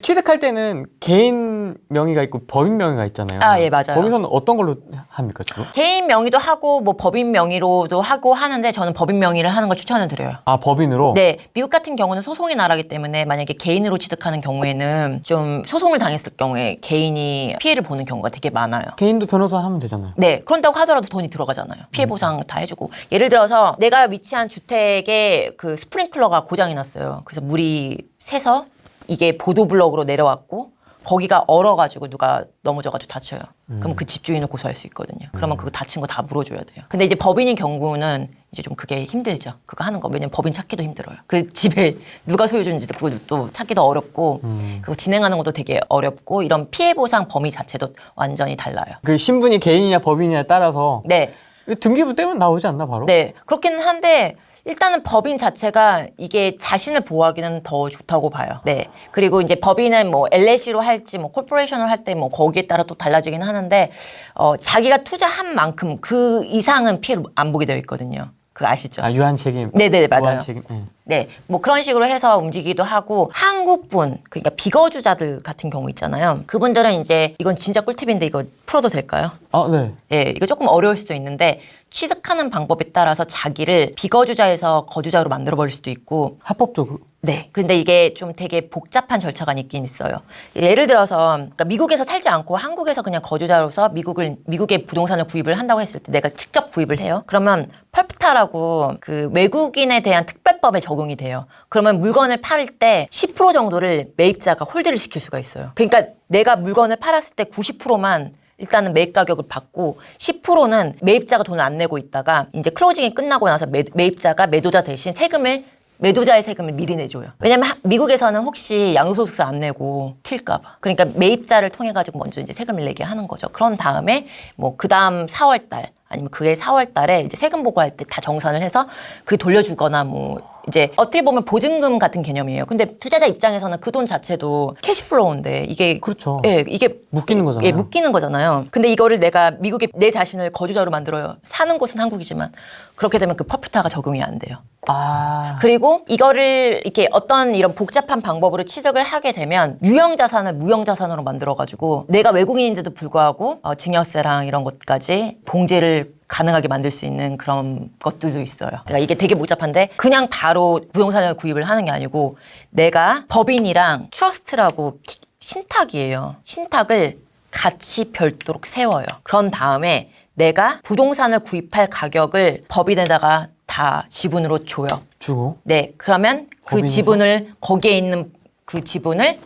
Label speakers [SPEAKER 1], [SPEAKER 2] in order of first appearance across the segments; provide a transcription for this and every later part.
[SPEAKER 1] 취득할 때는 개인 명의가 있고 법인 명의가 있잖아요.
[SPEAKER 2] 아, 예, 맞아요.
[SPEAKER 1] 거기서는 어떤 걸로 합니까 주로?
[SPEAKER 2] 개인 명의도 하고 뭐 법인 명의로도 하고 하는데 저는 법인 명의를 하는 걸 추천을 드려요.
[SPEAKER 1] 아 법인으로?
[SPEAKER 2] 네, 미국 같은 경우는 소송의 나라기 때문에 만약에 개인으로 취득하는 경우에는 좀 소송을 당했을 경우에 개인이 피해를 보는 경우가 되게 많아요.
[SPEAKER 1] 개인도 변호사 하면 되잖아요.
[SPEAKER 2] 네, 그런다고 하더라도 돈이 들어가잖아요. 피해 보상 다 해주고. 예를 들어서 내가 위치한 주택에 그 스프링클러가 고장이 났어요. 그래서 물이 새서 이게 보도블럭으로 내려왔고 거기가 얼어가지고 누가 넘어져가지고 다쳐요. 그럼 그 집주인을 고소할 수 있거든요. 그러면 그거 다친 거 다 물어줘야 돼요. 근데 이제 법인인 경우는 이제 좀 그게 힘들죠. 그거 하는 거. 왜냐면 법인 찾기도 힘들어요. 그 집에 누가 소유주인지도 그거 또 찾기도 어렵고 그거 진행하는 것도 되게 어렵고 이런 피해 보상 범위 자체도 완전히 달라요.
[SPEAKER 1] 그 신분이 개인이냐 법인이냐에 따라서
[SPEAKER 2] 네.
[SPEAKER 1] 등기부 떼면 나오지 않나 바로?
[SPEAKER 2] 네, 그렇기는 한데 일단은 법인 자체가 이게 자신을 보호하기는 더 좋다고 봐요. 네. 그리고 이제 법인은 뭐 LLC로 할지 뭐 콜포레이션을 할 때 뭐 거기에 따라 또 달라지긴 하는데 어 자기가 투자한 만큼 그 이상은 피해를 안 보게 되어 있거든요. 그거 아시죠?
[SPEAKER 1] 아 유한 책임.
[SPEAKER 2] 네네, 맞아요.
[SPEAKER 1] 무한 책임. 네.
[SPEAKER 2] 네, 뭐 그런 식으로 해서 움직이기도 하고 한국분 그러니까 비거주자들 같은 경우 있잖아요. 그분들은 이제 이건 진짜 꿀팁인데 이거 풀어도 될까요?
[SPEAKER 1] 아 네.
[SPEAKER 2] 예, 이거 조금 어려울 수도 있는데 취득하는 방법에 따라서 자기를 비거주자에서 거주자로 만들어 버릴 수도 있고
[SPEAKER 1] 합법적으로.
[SPEAKER 2] 네. 근데 이게 좀 되게 복잡한 절차가 있긴 있어요. 예를 들어서 그러니까 미국에서 살지 않고 한국에서 그냥 거주자로서 미국을 미국의 부동산을 구입을 한다고 했을 때 내가 직접 구입을 해요. 그러면 펄프타라고 그 외국인에 대한 특별법에 적용 이 돼요. 그러면 물건을 팔을 때10% 정도를 매입자가 홀드를 시킬 수가 있어요. 그러니까 내가 물건을 팔았을 때 90%만 일단은 매입 가격을 받고 10%는 매입자가 돈을 안 내고 있다가 이제 클로징이 끝나고 나서 매, 매입자가 매도자 대신 세금을 매도자의 세금을 미리 내줘요. 왜냐면 하- 미국에서는 혹시 양도소득세 안 내고 튈까봐. 그러니까 매입자를 통해 가지고 먼저 이제 세금을 내게 하는 거죠. 그런 다음에 뭐 그 다음 4월 달 아니면 그해 4월 달에 이제 세금 보고할 때 다 정산을 해서 그 돌려주거나 뭐 이제 어떻게 보면 보증금 같은 개념이에요. 근데 투자자 입장에서는 그 돈 자체도 캐시플로우인데 이게
[SPEAKER 1] 그렇죠.
[SPEAKER 2] 예, 이게
[SPEAKER 1] 묶이는 거잖아요.
[SPEAKER 2] 예, 묶이는 거잖아요. 근데 이거를 내가 미국에 내 자신을 거주자로 만들어요. 사는 곳은 한국이지만 그렇게 되면 그 퍼프타가 적용이 안 돼요.
[SPEAKER 1] 아.
[SPEAKER 2] 그리고 이거를 이렇게 어떤 이런 복잡한 방법으로 취득을 하게 되면 유형 자산을 무형 자산으로 만들어 가지고 내가 외국인인데도 불구하고 어, 증여세랑 이런 것까지 봉제를 가능하게 만들 수 있는 그런 것들도 있어요. 그러니까 이게 되게 복잡한데 그냥 바로 부동산을 구입을 하는 게 아니고 내가 법인이랑 트러스트라고 키- 신탁이에요. 신탁을 같이 별도로 세워요. 그런 다음에 내가 부동산을 구입할 가격을 법인에다가 다 지분으로 줘요.
[SPEAKER 1] 주고.
[SPEAKER 2] 네, 그러면 그
[SPEAKER 1] 법인에서?
[SPEAKER 2] 지분을 거기에 있는 그 지분을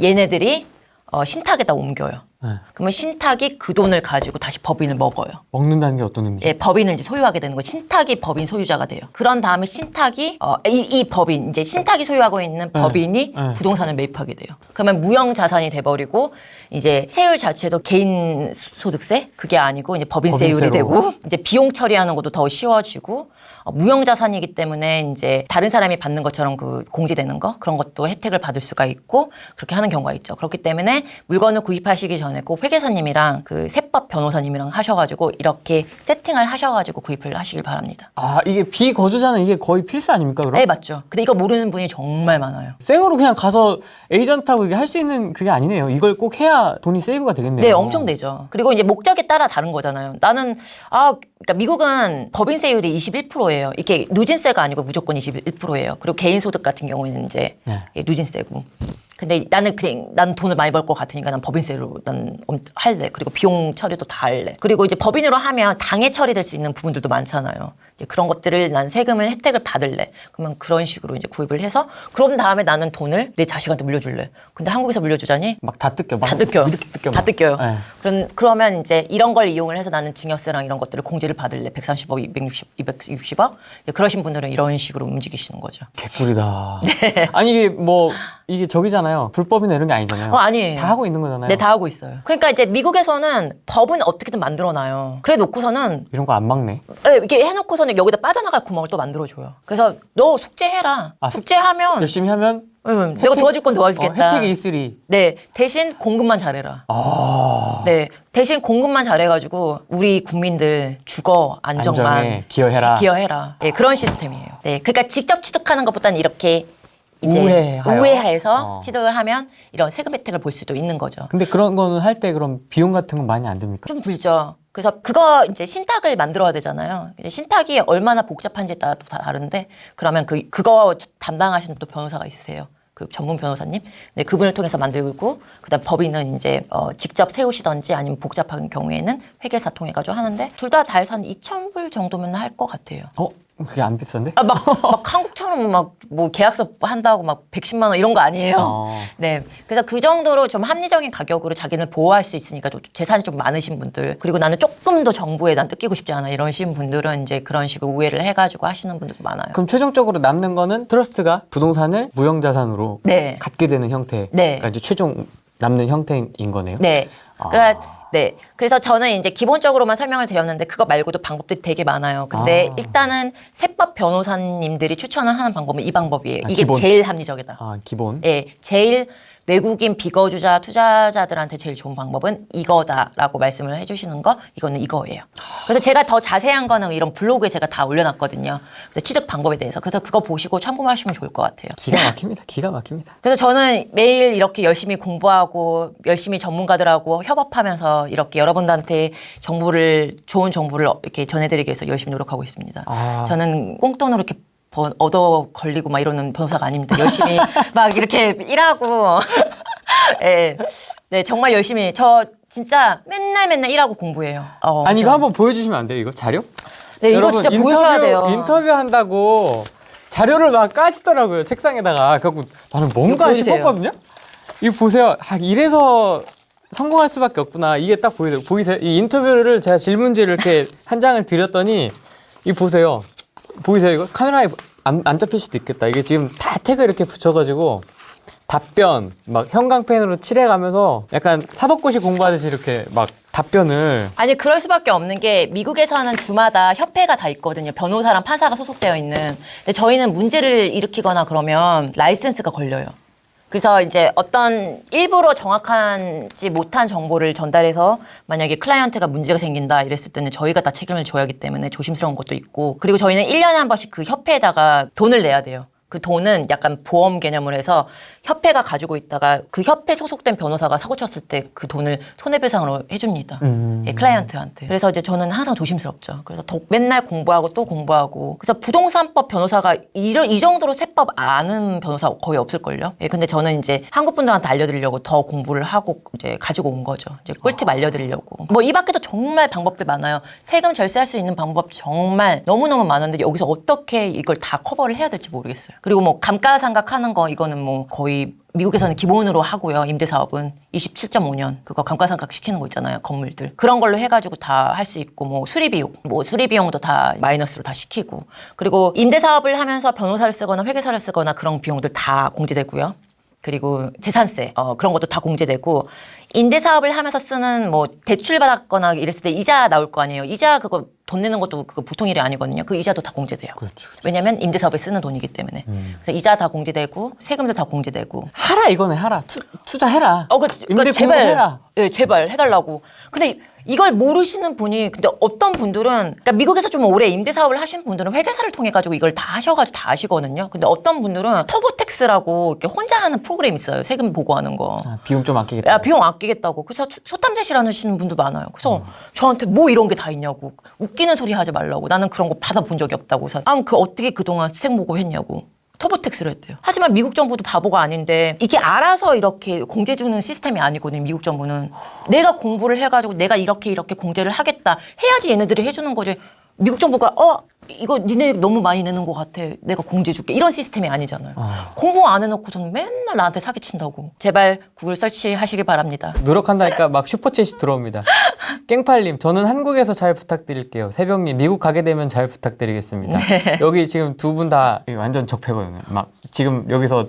[SPEAKER 2] 얘네들이 어, 신탁에다 옮겨요.
[SPEAKER 1] 네.
[SPEAKER 2] 그러면 신탁이 그 돈을 가지고 다시 법인을 먹어요.
[SPEAKER 1] 먹는다는 게 어떤 의미죠?
[SPEAKER 2] 예, 법인을 이제 소유하게 되는 거예요. 신탁이 법인 소유자가 돼요. 그런 다음에 신탁이 어, 이, 이 법인 이제 신탁이 소유하고 있는 법인이
[SPEAKER 1] 네.
[SPEAKER 2] 부동산을 매입하게 돼요. 그러면 무형 자산이 돼버리고 이제 세율 자체도 개인 소득세 그게 아니고 이제 법인세율이
[SPEAKER 1] 법인세로.
[SPEAKER 2] 되고 이제 비용 처리하는 것도 더 쉬워지고 어, 무형 자산이기 때문에 이제 다른 사람이 받는 것처럼 그 공제되는 거 그런 것도 혜택을 받을 수가 있고 그렇게 하는 경우가 있죠. 그렇기 때문에 물건을 구입하시기 전에 꼭 회계사님이랑 그 세법 변호사님이랑 하셔가지고 이렇게 세팅을 하셔가지고 구입을 하시길 바랍니다.
[SPEAKER 1] 아 이게 비거주자는 이게 거의 필수 아닙니까 그럼?
[SPEAKER 2] 네 맞죠. 근데 이거 모르는 분이 정말 많아요.
[SPEAKER 1] 생으로 그냥 가서 에이전트하고 이게 할 수 있는 그게 아니네요. 이걸 꼭 해야 돈이 세이브가 되겠네요.
[SPEAKER 2] 네, 엄청 되죠. 그리고 이제 목적에 따라 다른 거잖아요. 나는 아, 그러니까 미국은 법인세율이 21%예요. 이게 누진세가 아니고 무조건 21%예요. 그리고 개인 소득 같은 경우에는 이제
[SPEAKER 1] 네.
[SPEAKER 2] 예, 누진세고. 근데 나는 그냥 난 돈을 많이 벌 것 같으니까 난 법인세로 난 엄- 할래. 그리고 비용 처리도 다 할래. 그리고 이제 법인으로 하면 당해 처리될 수 있는 부분들도 많잖아요. 이제 그런 것들을 난 세금을 혜택을 받을래. 그러면 그런 식으로 이제 구입을 해서 그런 다음에 나는 돈을 내 자식한테 물려줄래. 근데 한국에서 물려주자니
[SPEAKER 1] 막 다 뜯겨. 막
[SPEAKER 2] 다 뜯겨요.
[SPEAKER 1] 이렇게 뜯겨.
[SPEAKER 2] 다
[SPEAKER 1] 막.
[SPEAKER 2] 뜯겨요.
[SPEAKER 1] 네.
[SPEAKER 2] 그런 그러면 이제 이런 걸 이용을 해서 나는 증여세랑 이런 것들을 공제를 받을래. 130억, 260, 260억. 그러신 분들은 이런 식으로 움직이시는 거죠.
[SPEAKER 1] 개꿀이다. 아니 이게 뭐 이게 저기잖아요. 불법이나 이런 게 아니잖아요.
[SPEAKER 2] 어, 아니에요.
[SPEAKER 1] 다 하고 있는 거잖아요.
[SPEAKER 2] 네, 다 하고 있어요. 그러니까 이제 미국에서는 법은 어떻게든 만들어놔요. 그래 놓고서는
[SPEAKER 1] 이런 거 안 막네.
[SPEAKER 2] 예, 이렇게 해놓고서는 여기다 빠져나갈 구멍을 또 만들어줘요. 그래서 너 숙제해라.
[SPEAKER 1] 아, 숙-
[SPEAKER 2] 숙제하면
[SPEAKER 1] 열심히 하면
[SPEAKER 2] 응, 내가 도와줄 건
[SPEAKER 1] 어,
[SPEAKER 2] 도와주겠다.
[SPEAKER 1] 혜택이 있으리.
[SPEAKER 2] 네, 대신 공급만 잘해라.
[SPEAKER 1] 아.
[SPEAKER 2] 네, 대신 공급만 잘해가지고 우리 국민들 주거 안정만
[SPEAKER 1] 안정에 기여해라.
[SPEAKER 2] 기여해라. 네, 그런 시스템이에요. 네, 그러니까 직접 취득하는 것보다는 이렇게 이제
[SPEAKER 1] 우회하여?
[SPEAKER 2] 우회해서
[SPEAKER 1] 어.
[SPEAKER 2] 취득을 하면 이런 세금 혜택을 볼 수도 있는 거죠.
[SPEAKER 1] 근데 그런 거는 할 때 그럼 비용 같은 건 많이 안 듭니까?
[SPEAKER 2] 좀 들죠. 그래서 그거 이제 신탁을 만들어야 되잖아요. 이제 신탁이 얼마나 복잡한지에 따라 또 다 다른데 그러면 그 그거 담당하시는 또 변호사가 있으세요. 그 전문 변호사님. 네, 그분을 통해서 만들고 그다음 법인은 이제 어, 직접 세우시던지 아니면 복잡한 경우에는 회계사 통해 가지고 하는데 둘 다 다 해서 한 2,000불 정도면 할 것 같아요.
[SPEAKER 1] 어? 그게 안 비싼데?
[SPEAKER 2] 아, 막, 막 한국처럼 막 뭐 계약서 한다고 막 110만 원 이런 거 아니에요.
[SPEAKER 1] 어.
[SPEAKER 2] 네. 그래서 그 정도로 좀 합리적인 가격으로 자기를 보호할 수 있으니까 또 재산이 좀 많으신 분들 그리고 나는 조금 더 정부에 난 뜯기고 싶지 않아 이러신 분들은 이제 그런 식으로 우회를 해가지고 하시는 분들도 많아요.
[SPEAKER 1] 그럼 최종적으로 남는 거는 트러스트가 부동산을 무형자산으로
[SPEAKER 2] 네.
[SPEAKER 1] 갖게 되는 형태가
[SPEAKER 2] 네.
[SPEAKER 1] 이제 최종 남는 형태인 거네요.
[SPEAKER 2] 네.
[SPEAKER 1] 아.
[SPEAKER 2] 그러니까 네. 그래서 저는 이제 기본적으로만 설명을 드렸는데 그거 말고도 방법들이 되게 많아요. 근데
[SPEAKER 1] 아.
[SPEAKER 2] 일단은 세법 변호사님들이 추천을 하는 방법은 이 방법이에요.
[SPEAKER 1] 아,
[SPEAKER 2] 이게
[SPEAKER 1] 기본.
[SPEAKER 2] 제일 합리적이다.
[SPEAKER 1] 아 기본.
[SPEAKER 2] 예, 제일 외국인 비거주자 투자자들한테 제일 좋은 방법은 이거다라고 말씀을 해주시는 거 이거는 이거예요. 그래서 제가 더 자세한 거는 이런 블로그에 제가 다 올려놨거든요. 그래서 취득 방법에 대해서 그래서 그거 보시고 참고하시면 좋을 것 같아요.
[SPEAKER 1] 기가 막힙니다. 기가 막힙니다.
[SPEAKER 2] 그래서 저는 매일 이렇게 열심히 공부하고 열심히 전문가들하고 협업하면서 이렇게 여러분들한테 정보를 좋은 정보를 이렇게 전해드리기 위해서 열심히 노력하고 있습니다.
[SPEAKER 1] 아.
[SPEAKER 2] 저는 꽁돈으로 이렇게 번- 얻어 걸리고 막 이러는 변호사가 아닙니다. 열심히 막 이렇게 일하고 예. 네, 정말 열심히 저 진짜 맨날 맨날 일하고 공부해요. 어,
[SPEAKER 1] 아니 이거
[SPEAKER 2] 저-
[SPEAKER 1] 한번 보여주시면 안 돼요? 이거 자료?
[SPEAKER 2] 네, 이거 진짜 보여줘야 돼요.
[SPEAKER 1] 인터뷰 한다고 자료를 막 까지더라고요 책상에다가. 그래갖고 나는 뭔가
[SPEAKER 2] 보여주세요.
[SPEAKER 1] 싶었거든요. 이거 보세요. 아, 이래서 성공할 수밖에 없구나. 이게 딱 보이세요. 보이세요? 이 인터뷰를 제가 질문지를 이렇게 한 장을 드렸더니 이 보세요. 보이세요? 이거 카메라에 안, 안 잡힐 수도 있겠다. 이게 지금 다 태그 이렇게 붙여가지고 답변 막 형광펜으로 칠해가면서 약간 사법고시 공부하듯이 이렇게 막 답변을
[SPEAKER 2] 아니 그럴 수밖에 없는 게 미국에서는 주마다 협회가 다 있거든요. 변호사랑 판사가 소속되어 있는. 근데 저희는 문제를 일으키거나 그러면 라이센스가 걸려요. 그래서 이제 어떤 일부러 정확하지 못한 정보를 전달해서 만약에 클라이언트가 문제가 생긴다 이랬을 때는 저희가 다 책임을 져야 하기 때문에 조심스러운 것도 있고 그리고 저희는 1년에 한 번씩 그 협회에다가 돈을 내야 돼요. 그 돈은 약간 보험 개념으로 해서 협회가 가지고 있다가 그 협회 소속된 변호사가 사고 쳤을 때 그 돈을 손해배상으로 해줍니다.
[SPEAKER 1] 음.
[SPEAKER 2] 예, 클라이언트한테. 그래서 이제 저는 항상 조심스럽죠. 그래서 더 맨날 공부하고 또 공부하고. 그래서 부동산법 변호사가 이런 이 정도로 세법 아는 변호사 거의 없을걸요. 예, 근데 저는 이제 한국 분들한테 알려드리려고 더 공부를 하고 이제 가지고 온 거죠. 이제 꿀팁 알려드리려고. 뭐 이 밖에도 정말 방법들 많아요. 세금 절세할 수 있는 방법 정말 너무 너무 많은데 여기서 어떻게 이걸 다 커버를 해야 될지 모르겠어요. 그리고 뭐 감가상각하는 거 이거는 뭐 거의 미국에서는 기본으로 하고요. 임대 사업은 27.5년 그거 감가상각 시키는 거 있잖아요. 건물들 그런 걸로 해가지고 다 할 수 있고 뭐 수리 비용, 뭐 수리 비용도 다 마이너스로 다 시키고 그리고 임대 사업을 하면서 변호사를 쓰거나 회계사를 쓰거나 그런 비용들 다 공제되고요. 그리고 재산세 어, 그런 것도 다 공제되고 임대 사업을 하면서 쓰는 뭐 대출 받았거나 이랬을 때 이자 나올 거 아니에요. 이자 그거 돈 내는 것도 그거 보통 일이 아니거든요. 그 이자도 다 공제돼요.
[SPEAKER 1] 그렇죠.
[SPEAKER 2] 왜냐하면 임대 사업에 쓰는 돈이기 때문에. 그래서 이자 다 공제되고 세금도 다 공제되고.
[SPEAKER 1] 하라 이거네 하라 투, 투자해라.
[SPEAKER 2] 어, 그,
[SPEAKER 1] 임대
[SPEAKER 2] 그러니까 제발,
[SPEAKER 1] 공부해라.
[SPEAKER 2] 예, 제발 해달라고. 근데 이걸 모르시는 분이, 근데 어떤 분들은, 그러니까 미국에서 좀 오래 임대 사업을 하신 분들은 회계사를 통해 가지고 이걸 다 하셔가지고 다 아시거든요. 근데 어떤 분들은 터보텍스라고 이렇게 혼자 하는 프로그램 있어요. 세금 보고하는 거.
[SPEAKER 1] 아, 비용 좀 아끼겠다.
[SPEAKER 2] 야, 비용 아끼겠다고. 그래서 소탐대실 하시는 분도 많아요. 그래서
[SPEAKER 1] 음.
[SPEAKER 2] 저한테 뭐 이런 게 다 있냐고. 웃기 는 소리 하지 말라고. 나는 그런 거 받아본 적이 없다고. 그래서 아, 그 어떻게 그동안 세금보고 했냐고. 터보텍스를 했대요. 하지만 미국 정부도 바보가 아닌데 이게 알아서 이렇게 공제 주는 시스템이 아니거든요. 미국 정부는 내가 공부를 해가지고 내가 이렇게 이렇게 공제를 하겠다 해야지 얘네들이 해주는 거지. 미국 정부가 어 이거 니네 너무 많이 내는 것 같아. 내가 공제 줄게. 이런 시스템이 아니잖아요.
[SPEAKER 1] 아.
[SPEAKER 2] 공부 안 해놓고서는 맨날 나한테 사기친다고. 제발 구글 설치하시길 바랍니다.
[SPEAKER 1] 노력한다니까 막 슈퍼챗이 들어옵니다. 깽팔님, 저는 한국에서 잘 부탁드릴게요. 새벽님, 미국 가게 되면 잘 부탁드리겠습니다.
[SPEAKER 2] 네.
[SPEAKER 1] 여기 지금 두 분 다 완전 적폐거든요. 막 지금 여기서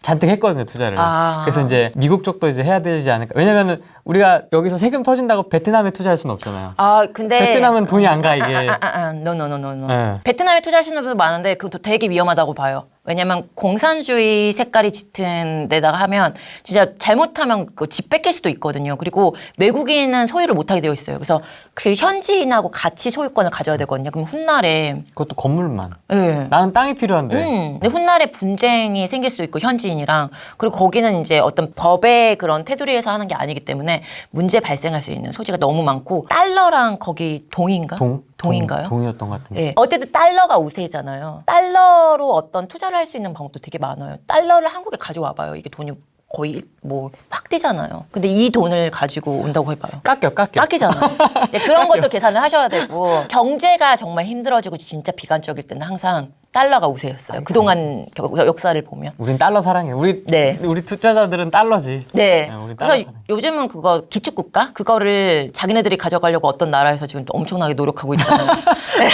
[SPEAKER 1] 잔뜩 했거든요, 투자를.
[SPEAKER 2] 아.
[SPEAKER 1] 그래서 이제 미국 쪽도 이제 해야 되지 않을까. 왜냐면은 우리가 여기서 세금 터진다고 베트남에 투자할 수는 없잖아요.
[SPEAKER 2] 아 근데
[SPEAKER 1] 베트남은 돈이 안 가, 이게.
[SPEAKER 2] 아, 아, 아, 노노노노노.
[SPEAKER 1] 네.
[SPEAKER 2] 베트남에 투자하시는 분들 많은데 그것도 되게 위험하다고 봐요. 왜냐면 공산주의 색깔이 짙은 데다가 하면 진짜 잘못하면 그집 뺏길 수도 있거든요. 그리고 외국인은 소유를 못하게 되어 있어요. 그래서 그 현지인하고 같이 소유권을 가져야 되거든요. 그럼 훗날에
[SPEAKER 1] 그것도 건물만.
[SPEAKER 2] 예.
[SPEAKER 1] 나는 땅이 필요한데.
[SPEAKER 2] 음. 근데 훗날에 분쟁이 생길 수 있고 현지인이랑 그리고 거기는 이제 어떤 법의 그런 테두리에서 하는 게 아니기 때문에 문제 발생할 수 있는 소지가 너무 많고 달러랑 거기 동인가?
[SPEAKER 1] 동?
[SPEAKER 2] 동인가요?
[SPEAKER 1] 동, 이었던 것 같은데.
[SPEAKER 2] 예. 어쨌든 달러가 우세잖아요. 달러로 어떤 투자를 할 수 있는 방법도 되게 많아요. 달러를 한국에 가져와 봐요. 이게 돈이 거의 뭐확 뛰잖아요. 근데 이 돈을 가지고 온다고 해봐요.
[SPEAKER 1] 깎여, 깎여.
[SPEAKER 2] 깎이잖아. 네, 그런 것도 계산을 하셔야 되고 경제가 정말 힘들어지고 진짜 비관적일 때는 항상 달러가 우세였어요. 그동안 겨- 역사를 보면.
[SPEAKER 1] 우린 달러 사랑해. 우리
[SPEAKER 2] 네.
[SPEAKER 1] 우리 투자자들은 달러지.
[SPEAKER 2] 네.
[SPEAKER 1] 네, 우리 달러
[SPEAKER 2] 그래서
[SPEAKER 1] 사랑해.
[SPEAKER 2] 요즘은 그거 기축국가 그거를 자기네들이 가져가려고 어떤 나라에서 지금 또 엄청나게 노력하고 있잖아요. 네.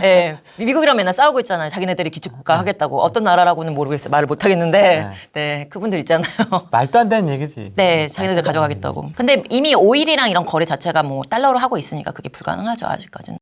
[SPEAKER 2] 네. 미국이랑 맨날 싸우고 있잖아요. 자기네들이 기축국가 하겠다고 어떤 나라라고는 모르겠어요. 말을 못 하겠는데 네. 그분들 있잖아요.
[SPEAKER 1] 말도 안 되는 얘기지.
[SPEAKER 2] 네, 자기네들 가져가겠다고. 근데 이미 오일이랑 이런 거래 자체가 뭐 달러로 하고 있으니까 그게 불가능하죠 아직까지는.